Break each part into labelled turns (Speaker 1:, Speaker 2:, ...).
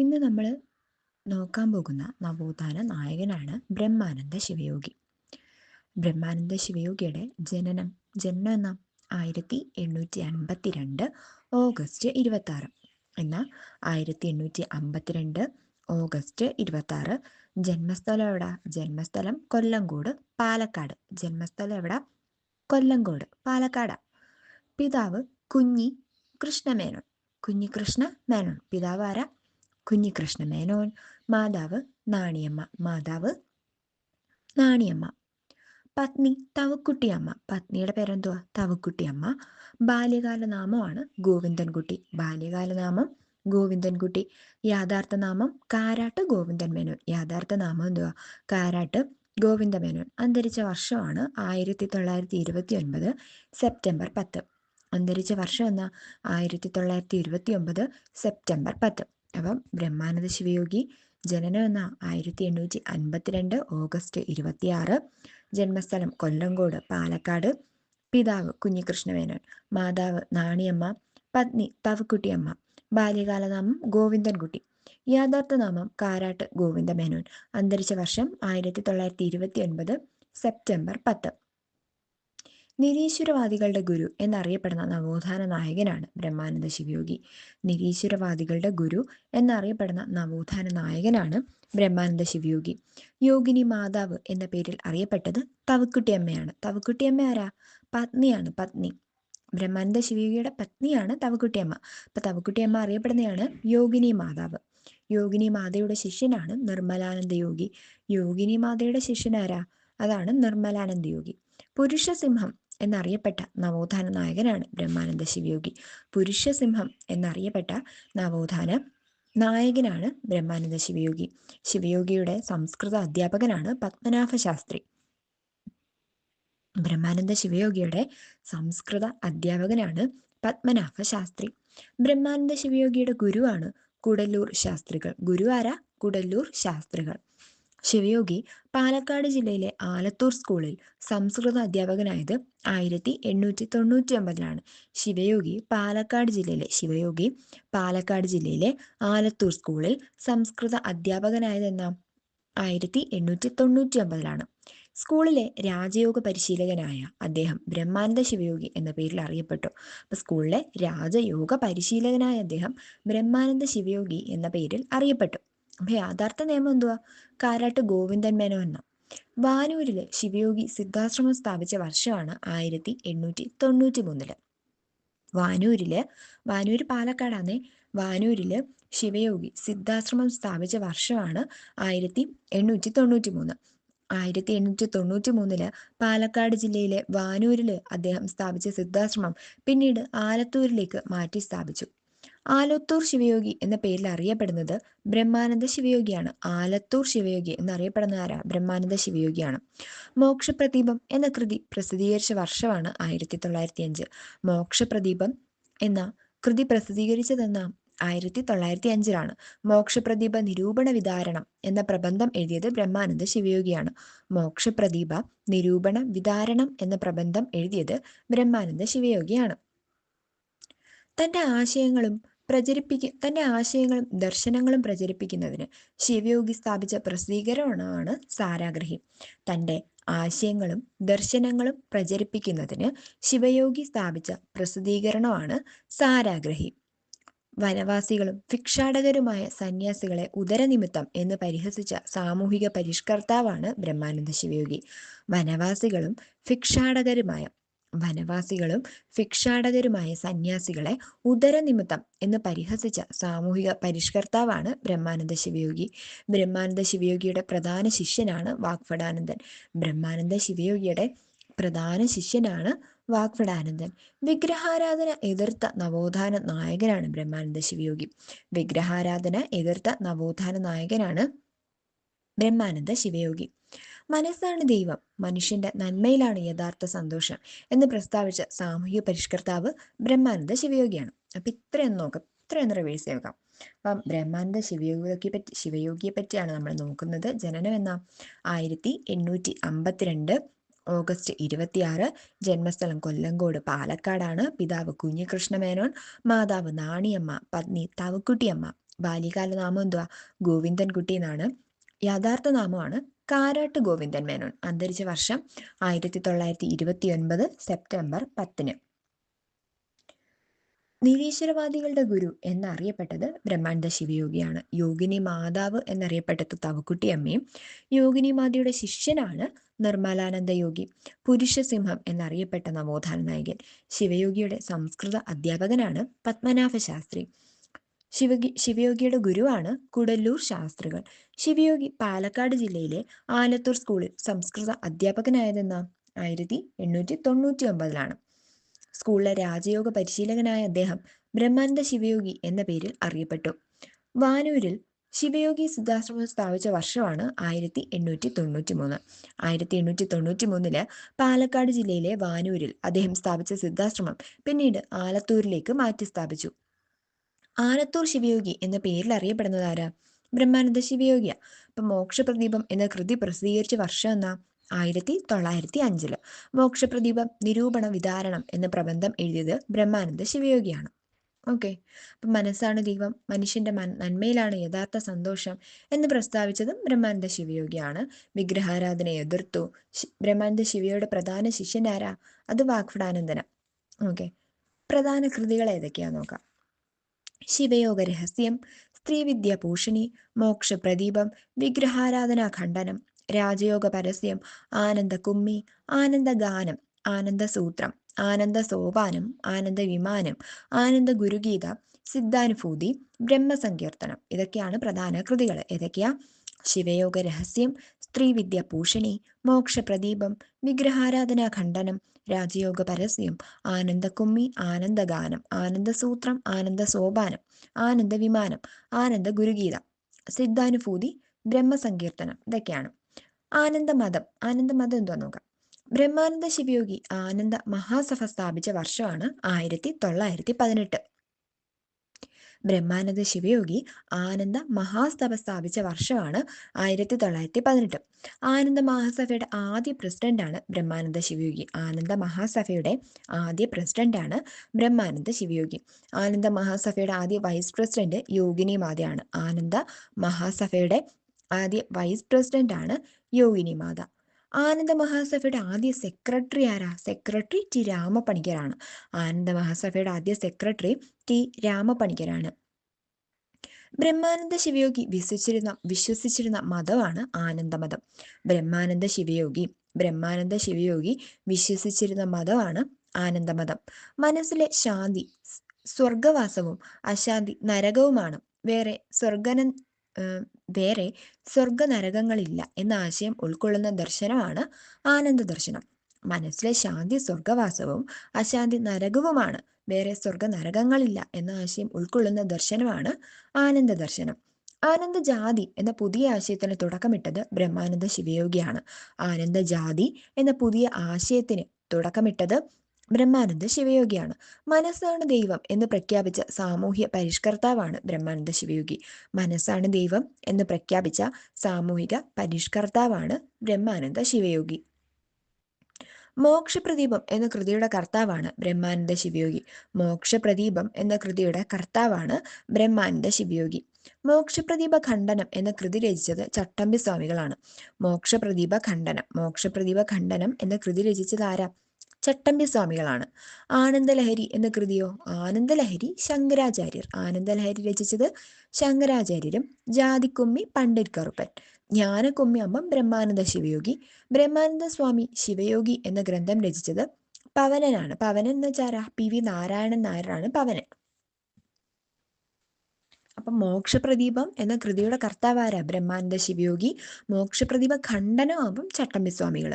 Speaker 1: ഇന്ന് നമ്മൾ നോക്കാൻ പോകുന്ന നവോത്ഥാന നായകനാണ് ബ്രഹ്മാനന്ദ ശിവയോഗി. ബ്രഹ്മാനന്ദ ശിവയോഗിയുടെ ജനനം ജനനം എന്ന ആയിരത്തി എണ്ണൂറ്റി അൻപത്തി രണ്ട് ഓഗസ്റ്റ് ഇരുപത്തി ആറ് എന്ന ആയിരത്തി എണ്ണൂറ്റി അമ്പത്തിരണ്ട് ഓഗസ്റ്റ് ഇരുപത്തി ആറ് ജന്മസ്ഥലം എവിടെ? ജന്മസ്ഥലം കൊല്ലങ്കോട് പാലക്കാട്. ജന്മസ്ഥലം എവിടെ? കൊല്ലങ്കോട് പാലക്കാട്. പിതാവ് കുഞ്ഞി കൃഷ്ണമേനോൻ. കുഞ്ഞികൃഷ്ണ മേനോൻ പിതാവ് ആരാ? കുഞ്ഞികൃഷ്ണ മേനോൻ മാതാവ് നാണിയമ്മ മാതാവ് നാണിയമ്മ. പത്നി തവക്കുട്ടിയമ്മ. പത്നിയുടെ പേരെന്തുവാ? തവക്കുട്ടിയമ്മ. ബാല്യകാല നാമമാണ് ഗോവിന്ദൻകുട്ടി. ബാല്യകാല നാമം ഗോവിന്ദൻകുട്ടി. യാഥാർത്ഥ നാമം കാരാട്ട് ഗോവിന്ദൻ മേനോൻ. യാഥാർത്ഥ നാമം എന്തുവാ? കാരാട്ട് ഗോവിന്ദ മേനോൻ. അന്തരിച്ച വർഷമാണ് ആയിരത്തി തൊള്ളായിരത്തി ഇരുപത്തി ഒൻപത് സെപ്റ്റംബർ പത്ത്. അന്തരിച്ച വർഷം എന്ന? ആയിരത്തി തൊള്ളായിരത്തി ഇരുപത്തി ഒമ്പത് സെപ്റ്റംബർ പത്ത്. അപ്പം ബ്രഹ്മാനന്ദ ശിവയോഗി ജനനം എന്ന ആയിരത്തി എണ്ണൂറ്റി അൻപത്തിരണ്ട് ഓഗസ്റ്റ് ഇരുപത്തിയാറ്. ജന്മസ്ഥലം കൊല്ലങ്കോട് പാലക്കാട്. പിതാവ് കുഞ്ഞികൃഷ്ണമേനോൻ മാതാവ് നാണിയമ്മ. പത്നി തവക്കുട്ടിയമ്മ. ബാല്യകാലനാമം ഗോവിന്ദൻകുട്ടി. യാഥാർത്ഥ നാമം കാരാട്ട് ഗോവിന്ദമേനോൻ. അന്തരിച്ച വർഷം ആയിരത്തി തൊള്ളായിരത്തി ഇരുപത്തി ഒൻപത് സെപ്റ്റംബർ പത്ത്. നിരീശ്വരവാദികളുടെ ഗുരു എന്നറിയപ്പെടുന്ന നവോത്ഥാന നായകനാണ് ബ്രഹ്മാനന്ദ ശിവയോഗി. നിരീശ്വരവാദികളുടെ ഗുരു എന്നറിയപ്പെടുന്ന നവോത്ഥാന നായകനാണ് ബ്രഹ്മാനന്ദ ശിവയോഗി. യോഗിനി മാതാവ് എന്ന പേരിൽ അറിയപ്പെട്ടത് തവക്കുട്ടിയമ്മയാണ്. തവക്കുട്ടിയമ്മ ആരാ? പത്നിയാണ് പത്നി. ബ്രഹ്മാനന്ദ ശിവയോഗിയുടെ പത്നിയാണ് തവക്കുട്ടിയമ്മ. അപ്പൊ തവക്കുട്ടിയമ്മ അറിയപ്പെടുന്നതാണ് യോഗിനി മാതാവ്. യോഗിനി മാതയുടെ ശിഷ്യനാണ് നിർമ്മലാനന്ദ യോഗി. യോഗിനി മാതയുടെ ശിഷ്യനാരാ അതാണ് നിർമ്മലാനന്ദ യോഗി. പുരുഷസിംഹം എന്നറിയപ്പെട്ട നവോത്ഥാന നായകനാണ് ബ്രഹ്മാനന്ദ ശിവയോഗി. പുരുഷസിംഹം എന്നറിയപ്പെട്ട നവോത്ഥാന നായകനാണ് ബ്രഹ്മാനന്ദ ശിവയോഗി. ശിവയോഗിയുടെ സംസ്കൃത അധ്യാപകനാണ് പത്മനാഭ ശാസ്ത്രി ബ്രഹ്മാനന്ദ ശിവയോഗിയുടെ സംസ്കൃത അധ്യാപകനാണ് പത്മനാഭ ശാസ്ത്രി ബ്രഹ്മാനന്ദ ശിവയോഗിയുടെ ഗുരുവാണ് കുടല്ലൂർ ശാസ്ത്രികൾ. ഗുരു ആരാ കുടല്ലൂർ ശാസ്ത്രികൾ. ശിവയോഗി പാലക്കാട് ജില്ലയിലെ ആലത്തൂർ സ്കൂളിൽ സംസ്കൃത അധ്യാപകനായത് ആയിരത്തി എണ്ണൂറ്റി തൊണ്ണൂറ്റി ഒമ്പതിലാണ് ശിവയോഗി പാലക്കാട് ജില്ലയിലെ ശിവയോഗി പാലക്കാട് ജില്ലയിലെ ആലത്തൂർ സ്കൂളിൽ സംസ്കൃത അധ്യാപകനായതെന്ന? ആയിരത്തി എണ്ണൂറ്റി തൊണ്ണൂറ്റി ഒമ്പതിലാണ് സ്കൂളിലെ രാജയോഗ പരിശീലകനായ അദ്ദേഹം ബ്രഹ്മാനന്ദ ശിവയോഗി എന്ന പേരിൽ അറിയപ്പെട്ടു. അപ്പൊ സ്കൂളിലെ രാജയോഗ പരിശീലകനായ അദ്ദേഹം ബ്രഹ്മാനന്ദ ശിവയോഗി എന്ന പേരിൽ അറിയപ്പെട്ടു. അപ്പൊ യാഥാർത്ഥ നിയമം എന്തുവാ? കാരാട്ട് ഗോവിന്ദൻ മേനോ എന്ന. വാനൂരിൽ ശിവയോഗി സിദ്ധാശ്രമം സ്ഥാപിച്ച വർഷമാണ് ആയിരത്തി എണ്ണൂറ്റി തൊണ്ണൂറ്റി മൂന്നിൽ വാനൂരിൽ വാനൂര് പാലക്കാടാണ് വാനൂരിൽ ശിവയോഗി സിദ്ധാശ്രമം സ്ഥാപിച്ച വർഷമാണ് ആയിരത്തി എണ്ണൂറ്റി തൊണ്ണൂറ്റി മൂന്ന് ആയിരത്തി എണ്ണൂറ്റി തൊണ്ണൂറ്റി മൂന്നിൽ പാലക്കാട് ജില്ലയിലെ വാനൂരിൽ അദ്ദേഹം സ്ഥാപിച്ച സിദ്ധാശ്രമം പിന്നീട് ആലത്തൂരിലേക്ക് മാറ്റി സ്ഥാപിച്ചു. ആലത്തൂർ ശിവയോഗി എന്ന പേരിൽ അറിയപ്പെടുന്നത് ബ്രഹ്മാനന്ദ ശിവയോഗിയാണ്. ആലത്തൂർ ശിവയോഗി എന്നറിയപ്പെടുന്ന ആരാ? ബ്രഹ്മാനന്ദ ശിവയോഗിയാണ്. മോക്ഷപ്രദീപം എന്ന കൃതി പ്രസിദ്ധീകരിച്ച വർഷമാണ് ആയിരത്തി തൊള്ളായിരത്തി അഞ്ച് മോക്ഷപ്രദീപം എന്ന കൃതി പ്രസിദ്ധീകരിച്ചതെന്ന? ആയിരത്തി തൊള്ളായിരത്തി അഞ്ചിലാണ് മോക്ഷപ്രദീപ നിരൂപണ വിതാരണം എന്ന പ്രബന്ധം എഴുതിയത് ബ്രഹ്മാനന്ദ ശിവയോഗിയാണ്. മോക്ഷപ്രദീപ നിരൂപണ വിതാരണം എന്ന പ്രബന്ധം എഴുതിയത് ബ്രഹ്മാനന്ദ ശിവയോഗിയാണ്. തന്റെ ആശയങ്ങളും പ്രചരിപ്പിക്ക തന്റെ ആശയങ്ങളും ദർശനങ്ങളും പ്രചരിപ്പിക്കുന്നതിന് ശിവയോഗി സ്ഥാപിച്ച പ്രസിദ്ധീകരണമാണ് സാരാഗ്രഹി. തന്റെ ആശയങ്ങളും ദർശനങ്ങളും പ്രചരിപ്പിക്കുന്നതിന് ശിവയോഗി സ്ഥാപിച്ച പ്രസിദ്ധീകരണമാണ് സാരാഗ്രഹി. വനവാസികളും ഭിക്ഷാടകരുമായ സന്യാസികളെ ഉദരനിമിത്തം എന്ന് പരിഹസിച്ച സാമൂഹിക പരിഷ്കർത്താവാണ് ബ്രഹ്മാനന്ദ ശിവയോഗി. വനവാസികളും ഭിക്ഷാടകരുമായ വനവാസികളും ഭിക്ഷാടകരുമായ സന്യാസികളെ ഉദരനിമിത്തം എന്ന് പരിഹസിച്ച സാമൂഹിക പരിഷ്കർത്താവാണ് ബ്രഹ്മാനന്ദ ശിവയോഗി. ബ്രഹ്മാനന്ദ ശിവയോഗിയുടെ പ്രധാന ശിഷ്യനാണ് വാഗ്ഫടാനന്ദൻ ബ്രഹ്മാനന്ദ ശിവയോഗിയുടെ പ്രധാന ശിഷ്യനാണ് വാഗ്ഫടാനന്ദൻ വിഗ്രഹാരാധന എതിർത്ത നവോത്ഥാന നായകനാണ് ബ്രഹ്മാനന്ദ ശിവയോഗി. വിഗ്രഹാരാധന എതിർത്ത നവോത്ഥാന നായകനാണ് ബ്രഹ്മാനന്ദ ശിവയോഗി. മനസ്സാണ് ദൈവം. മനുഷ്യന്റെ നന്മയിലാണ് യഥാർത്ഥ സന്തോഷം എന്ന് പ്രസ്താവിച്ച സാമൂഹിക പരിഷ്കർത്താവ് ബ്രഹ്മാനന്ദ ശിവയോഗിയാണ്. അപ്പൊ ഇത്രയൊന്ന് നോക്കാം. ഇത്രയൊന്ന് റിവേഴ്സ് ചെയ്യാം അപ്പം ബ്രഹ്മാനന്ദ ശിവയോഗിയെ പറ്റി ശിവയോഗിയെ പറ്റിയാണ് നമ്മൾ നോക്കുന്നത്. ജനനം എന്ന? ആയിരത്തി എണ്ണൂറ്റി അമ്പത്തിരണ്ട് ഓഗസ്റ്റ് ഇരുപത്തിയാറ്. ജന്മസ്ഥലം കൊല്ലങ്കോട് പാലക്കാടാണ്. പിതാവ് കുഞ്ഞികൃഷ്ണ മേനോൻ മാതാവ് നാണിയമ്മ പത്നി തവക്കുട്ടിയമ്മ. ബാല്യകാല നാമം എന്തുവാ? ഗോവിന്ദൻകുട്ടി എന്നാണ്. യഥാർത്ഥ നാമമാണ് കാരാട്ട് ഗോവിന്ദൻ മേനോൻ. അന്തരിച്ച വർഷം ആയിരത്തി തൊള്ളായിരത്തി ഇരുപത്തി ഒൻപത് സെപ്റ്റംബർ പത്തിന്. നിരീശ്വരവാദികളുടെ ഗുരു എന്നറിയപ്പെട്ടത് ബ്രഹ്മാനന്ദ ശിവയോഗിയാണ്. യോഗിനി മാതാവ് എന്നറിയപ്പെട്ടത് തവക്കുട്ടിയമ്മയും യോഗിനി മാതയുടെ ശിഷ്യനാണ് നിർമ്മലാനന്ദ യോഗി. പുരുഷസിംഹം എന്നറിയപ്പെട്ട നവോത്ഥാന നായകൻ. ശിവയോഗിയുടെ സംസ്കൃത അധ്യാപകനാണ് പത്മനാഭ ശാസ്ത്രി ശിവഗി ശിവയോഗിയുടെ ഗുരുവാണ് കുടല്ലൂർ ശാസ്ത്രികൾ. ശിവയോഗി പാലക്കാട് ജില്ലയിലെ ആലത്തൂർ സ്കൂളിൽ സംസ്കൃത അധ്യാപകനായതെന്ന? ആയിരത്തി എണ്ണൂറ്റി തൊണ്ണൂറ്റി ഒമ്പതിലാണ് സ്കൂളിലെ രാജയോഗ പരിശീലകനായ അദ്ദേഹം ബ്രഹ്മാനന്ദ ശിവയോഗി എന്ന പേരിൽ അറിയപ്പെട്ടു. വാനൂരിൽ ശിവയോഗി സിദ്ധാശ്രമം സ്ഥാപിച്ച വർഷമാണ് ആയിരത്തി എണ്ണൂറ്റി തൊണ്ണൂറ്റി മൂന്ന് ആയിരത്തി എണ്ണൂറ്റി തൊണ്ണൂറ്റി മൂന്നിൽ പാലക്കാട് ജില്ലയിലെ വാനൂരിൽ അദ്ദേഹം സ്ഥാപിച്ച സിദ്ധാശ്രമം പിന്നീട് ആലത്തൂരിലേക്ക് മാറ്റി സ്ഥാപിച്ചു ആലത്തൂർ ശിവയോഗി എന്ന പേരിൽ അറിയപ്പെടുന്നത് ആരാ? ബ്രഹ്മാനന്ദ ശിവയോഗിയ. അപ്പൊ മോക്ഷപ്രദീപം എന്ന കൃതി പ്രസിദ്ധീകരിച്ച വർഷം എന്നാ ആയിരത്തി തൊള്ളായിരത്തി അഞ്ചിൽ. മോക്ഷപ്രദീപം നിരൂപണ വിതാരണം എന്ന പ്രബന്ധം എഴുതിയത് ബ്രഹ്മാനന്ദ ശിവയോഗിയാണ്. ഓക്കെ. അപ്പം മനസ്സാണ് ദൈവം മനുഷ്യന്റെ നന്മയിലാണ് യഥാർത്ഥ സന്തോഷം എന്ന് പ്രസ്താവിച്ചതും ബ്രഹ്മാനന്ദ ശിവയോഗിയാണ്. വിഗ്രഹാരാധനയെ എതിർത്തു. ബ്രഹ്മാനന്ദ ശിവയുടെ പ്രധാന ശിഷ്യനാരാ അത് വാഗ്ഫടാനന്ദന ഓക്കെ. പ്രധാന കൃതികൾ ഏതൊക്കെയാ നോക്കാം. ശിവയോഗ രഹസ്യം സ്ത്രീവിദ്യ ഭൂഷണി മോക്ഷപ്രദീപം വിഗ്രഹാരാധനാ ഖണ്ഡനം രാജയോഗ പരസ്യം ആനന്ദ കുമ്മി ആനന്ദ ഗാനം ആനന്ദ സൂത്രം ആനന്ദ സോപാനം ആനന്ദ വിമാനം ആനന്ദ ഗുരുഗീത സിദ്ധാനുഭൂതി ബ്രഹ്മസങ്കീർത്തനം ഇതൊക്കെയാണ് പ്രധാന കൃതികൾ ഏതൊക്കെയാ? ശിവയോഗ രഹസ്യം സ്ത്രീവിദ്യ ഭൂഷണി മോക്ഷപ്രദീപം വിഗ്രഹാരാധനാ ഖണ്ഡനം രാജയോഗ പരസ്യം ആനന്ദകുമ്മി ആനന്ദഗാനം ആനന്ദസൂത്രം ആനന്ദ സോപാനം ആനന്ദ വിമാനം ആനന്ദ ഗുരുഗീത സിദ്ധാനുഭൂതി ബ്രഹ്മസങ്കീർത്തനം ഇതൊക്കെയാണ്. ആനന്ദമതം ആനന്ദമതം എന്തുവാ നോക്കാം. ബ്രഹ്മാനന്ദ ശിവയോഗി ആനന്ദ മഹാസഭ സ്ഥാപിച്ച വർഷമാണ് ആയിരത്തി തൊള്ളായിരത്തി പതിനെട്ട്. ബ്രഹ്മാനന്ദ ശിവയോഗി ആനന്ദ മഹാസഭ സ്ഥാപിച്ച വർഷമാണ് ആയിരത്തി തൊള്ളായിരത്തി പതിനെട്ട് ആനന്ദ മഹാസഭയുടെ ആദ്യ പ്രസിഡന്റാണ് ബ്രഹ്മാനന്ദ ശിവയോഗി. ആനന്ദ മഹാസഭയുടെ ആദ്യ പ്രസിഡന്റാണ് ബ്രഹ്മാനന്ദ ശിവയോഗി. ആനന്ദ മഹാസഭയുടെ ആദ്യ വൈസ് പ്രസിഡന്റ് യോഗിനി മാതയാണ് ആനന്ദ മഹാസഭയുടെ ആദ്യ വൈസ് പ്രസിഡന്റ് ആണ് യോഗിനി മാത. ആനന്ദ മഹാസഭയുടെ ആദ്യ സെക്രട്ടറി ആരാ? സെക്രട്ടറി ടി രാമപണിക്കരാണ്. ആനന്ദ മഹാസഭയുടെ ആദ്യ സെക്രട്ടറി ടി രാമപണിക്കരാണ്. ബ്രഹ്മാനന്ദ ശിവയോഗി വിശ്വസിച്ചിരുന്ന വിശ്വസിച്ചിരുന്ന മതമാണ് ആനന്ദമതം ബ്രഹ്മാനന്ദ ശിവയോഗി ബ്രഹ്മാനന്ദ ശിവയോഗി വിശ്വസിച്ചിരുന്ന മതമാണ് ആനന്ദമതം മനസ്സിലെ ശാന്തി സ്വർഗവാസവും അശാന്തി നരകവുമാണ്. വേറെ സ്വർഗന വേറെ സ്വർഗ നരകങ്ങളില്ല എന്ന ആശയം ഉൾക്കൊള്ളുന്ന ദർശനമാണ് ആനന്ദ ദർശനം മനസ്സിലെ ശാന്തി സ്വർഗവാസവും അശാന്തി നരകവുമാണ്. വേറെ സ്വർഗ നരകങ്ങളില്ല എന്ന ആശയം ഉൾക്കൊള്ളുന്ന ദർശനമാണ് ആനന്ദ ദർശനം ആനന്ദ ജാതി എന്ന പുതിയ ആശയത്തിന് തുടക്കമിട്ടത് ബ്രഹ്മാനന്ദ ശിവയോഗിയാണ്. ആനന്ദ ജാതി എന്ന പുതിയ ആശയത്തിന് തുടക്കമിട്ടത് ബ്രഹ്മാനന്ദ ശിവയോഗിയാണ്. മനസ്സാണ് ദൈവം എന്ന് പ്രഖ്യാപിച്ച സാമൂഹ്യ പരിഷ്കർത്താവാണ് ബ്രഹ്മാനന്ദ ശിവയോഗി. മനസ്സാണ് ദൈവം എന്ന് പ്രഖ്യാപിച്ച സാമൂഹിക പരിഷ്കർത്താവാണ് ബ്രഹ്മാനന്ദ ശിവയോഗി. മോക്ഷപ്രദീപം എന്ന കൃതിയുടെ കർത്താവാണ് ബ്രഹ്മാനന്ദ ശിവയോഗി. മോക്ഷപ്രദീപം എന്ന കൃതിയുടെ കർത്താവാണ് ബ്രഹ്മാനന്ദ ശിവയോഗി. മോക്ഷപ്രദീപ ഖണ്ഡനം എന്ന കൃതി രചിച്ചത് ചട്ടമ്പി സ്വാമികളാണ് മോക്ഷപ്രദീപ ഖണ്ഡനം. മോക്ഷപ്രദീപ ഖണ്ഡനം എന്ന കൃതി രചിച്ചത് ആരാ? ചട്ടമ്പി സ്വാമികളാണ് ആനന്ദലഹരി എന്ന കൃതിയോ? ആനന്ദലഹരി ശങ്കരാചാര്യർ. ആനന്ദലഹരി രചിച്ചത് ശങ്കരാചാര്യരും ജാതിക്കുമ്മി പണ്ഡിറ്റ് കറുപ്പൻ ജ്ഞാനക്കുമ്മി അമ്മ ബ്രഹ്മാനന്ദ ശിവയോഗി. ബ്രഹ്മാനന്ദ സ്വാമി ശിവയോഗി എന്ന ഗ്രന്ഥം രചിച്ചത് പവനനാണ്. പവനൻ എന്ന് വെച്ചാൽ പി വി നാരായണൻ നായരാണ് പവനൻ. അപ്പം മോക്ഷപ്രദീപം എന്ന കൃതിയുടെ കർത്താവാര ബ്രഹ്മാനന്ദ ശിവയോഗി. മോക്ഷപ്രദീപ ഖണ്ഡനമാകും ചട്ടമ്പി സ്വാമികൾ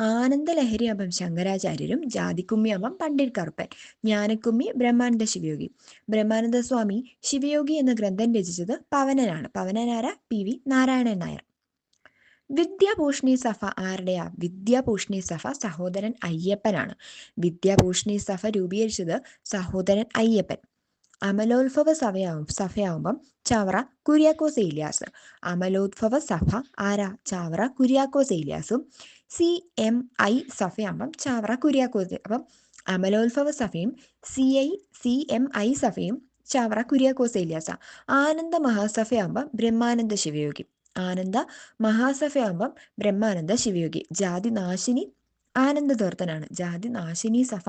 Speaker 1: ആനന്ദലഹരി ആവും ശങ്കരാചാര്യരും. ജാതിക്കുമ്മി ആകുമ്പം പണ്ഡിറ്റ് കറുപ്പൻ ജ്ഞാനക്കുമ്മി ബ്രഹ്മാനന്ദ ശിവയോഗി. ബ്രഹ്മാനന്ദ സ്വാമി ശിവയോഗി എന്ന ഗ്രന്ഥം രചിച്ചത് പവനനാണ്. പവനനാര? പി. വി. നാരായണൻ നായർ. വിദ്യാഭൂഷണി സഫ ആരുടെയാ വിദ്യാഭൂഷണി സഫ സഹോദരൻ അയ്യപ്പനാണ്. വിദ്യാഭൂഷണി സഫ രൂപീകരിച്ചത് സഹോദരൻ അയ്യപ്പൻ. അമലോത്ഭവ സഭയാവും സഭയാവുമ്പം ചവറ കുര്യാക്കോസ് ഏലിയാസ്. അമലോത്ഭവ സഭ ആരാ? ചാവറ കുര്യാക്കോസ് ഏലിയാസും സി എം ഐ സഭയാവുമ്പം ചാവറ കുര്യാക്കോസ്. അപ്പം അമലോത്ഭവ സഭയും C I C M I സഭയും ചാവറ കുര്യാക്കോസ് ഏലിയാസ. ആനന്ദ മഹാസഭയാകുമ്പം ബ്രഹ്മാനന്ദ ശിവയോഗി. ആനന്ദ മഹാസഭയാകുമ്പം ബ്രഹ്മാനന്ദ ശിവയോഗി. ജാതി നാശിനി ആനന്ദ തീർത്ഥനാണ് ജാതി നാശിനി സഭ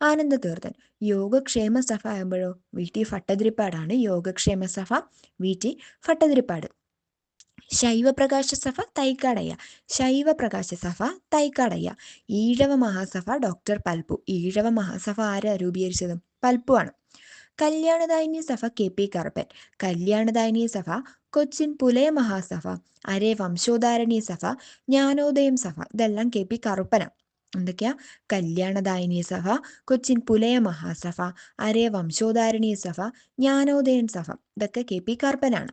Speaker 1: ആനന്ദ തീർത്ഥൻ യോഗക്ഷേമ സഭ ആകുമ്പോഴോ? വി. ടി. ഭട്ടതിരിപ്പാടാണ് യോഗക്ഷേമ സഭ. V. T. Bhattathiripad. Shaivaprakasha Sabha Thycaud Ayya. Shaivaprakasha Sabha Thycaud Ayya. Ezhava Mahasabha doctor Palpu. Ezhava Mahasabha ആരാ രൂപീകരിച്ചത്? ആണ്. കല്യാണദായിനി സഭ കെ. പി. കറുപ്പൻ. കല്യാണദായിനി സഭ കൊച്ചിൻ പുലയ മഹാസഭ അരേ വംശോധാരണി സഭ ജ്ഞാനോദയം സഭ ഇതെല്ലാം കെ പി കറുപ്പന. എന്തൊക്കെയാ? കല്യാണദായിനി സഭ കൊച്ചിൻ പുലയ മഹാസഭ അരേ വംശോധാരണി സഭ ജ്ഞാനോദയൻ സഭ ഇതൊക്കെ K P കറുപ്പനാണ്.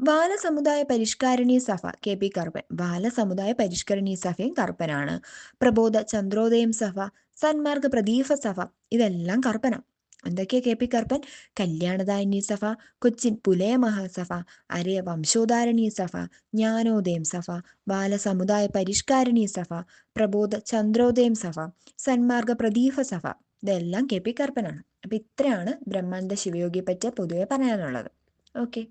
Speaker 1: Bala Samudaya Parishkarini Sabha K P Karuppan. ബാലസമുദായ Parishkarini സഭയും കറുപ്പനാണ്. പ്രബോധ ചന്ദ്രോദയം സഭ സന്മാർഗ പ്രദീപ സഭ ഇതെല്ലാം കറുപ്പനാണ് എന്തൊക്കെയാ കെ പി കറുപ്പൻ കല്യാണദായിനി സഫ കൊച്ചിൻ പുലയ മഹാസഫ അരയ വംശോദാരണി സഫ ജ്ഞാനോദയം സഫ ബാലസമുദായ പരിഷ്കാരണി സഫ പ്രബോധ ചന്ദ്രോദയം സഫ സന്മാർഗ പ്രദീപ സഭ. ഇതെല്ലാം കെ പി കറുപ്പനാണ് അപ്പൊ ഇത്രയാണ് ബ്രഹ്മാനന്ദ ശിവയോഗിയെ പറ്റി പൊതുവെ പറയാനുള്ളത്. ഓക്കെ.